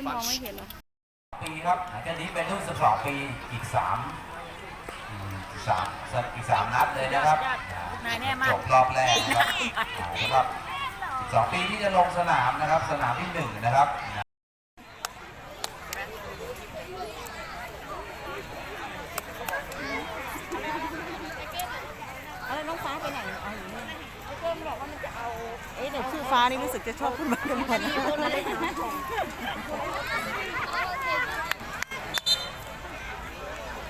ยมองไม่เห็นเหรอปีครับหลังจากนี้เป็นรุ่น12ปีอีก3อืมสามอีกสามนัดเลยนะครับนายแน่มากจบรอบแรกนะครับอ่าสำหรับ12ปีที่จะลงสนามนะครับ สนามที่หนึ่งนะครับอะไรน้องฟ้าไปไหนเอาอยู่นี่เพิ่มบอกว่ามันจะเอา เอ๊ะแต่ชื่อฟ้านี่รู้สึกจะชอบขึ้นมากันหมดนะ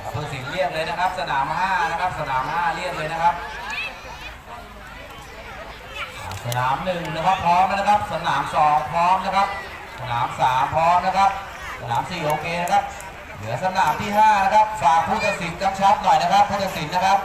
อำเภอสิงห์เรียกเลยนะครับ สนาม5นะครับสนาม5เรียกเลยนะครับ สนามหนึ่งนะครับพร้อมแล้วนะครับ สนามสองพร้อมนะครับ สนามสามพร้อมนะครับ สนามสี่โอเคนะครับ เหลือสนามที่ห้านะครับฝากผู้ตัดสินกำชับหน่อยนะครับผู้ตัดสินนะครับ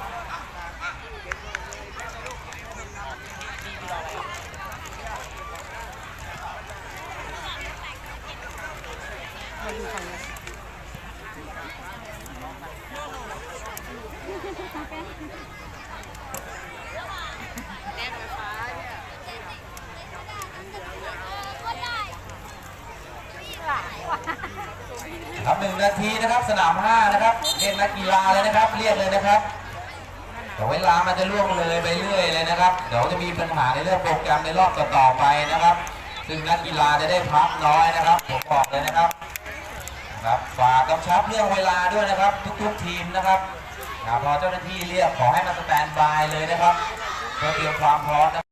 ครับหนึ่งนาทีนะครับสนามห้านะครับเรียกนักกีฬาเลยนะครับ เรียกเลยนะครับเดี๋ยวเวลามันจะล่วงเลยไปเรื่อยเลยนะครับ เดี๋ยวจะมีปัญหาในเรื่องโปรแกรมในรอบต่อๆไปนะครับ ซึ่งนักกีฬาจะได้พักน้อยนะครับผมบอกเลยนะครับครับฝากกำชับเรื่องเวลาด้วยนะครับ ทุกๆทีมนะครับ อ่าพอเจ้าหน้าที่เรียกขอให้มาสแตนบายเลยนะครับเพื่อเตรียมความพร้อมนะครับ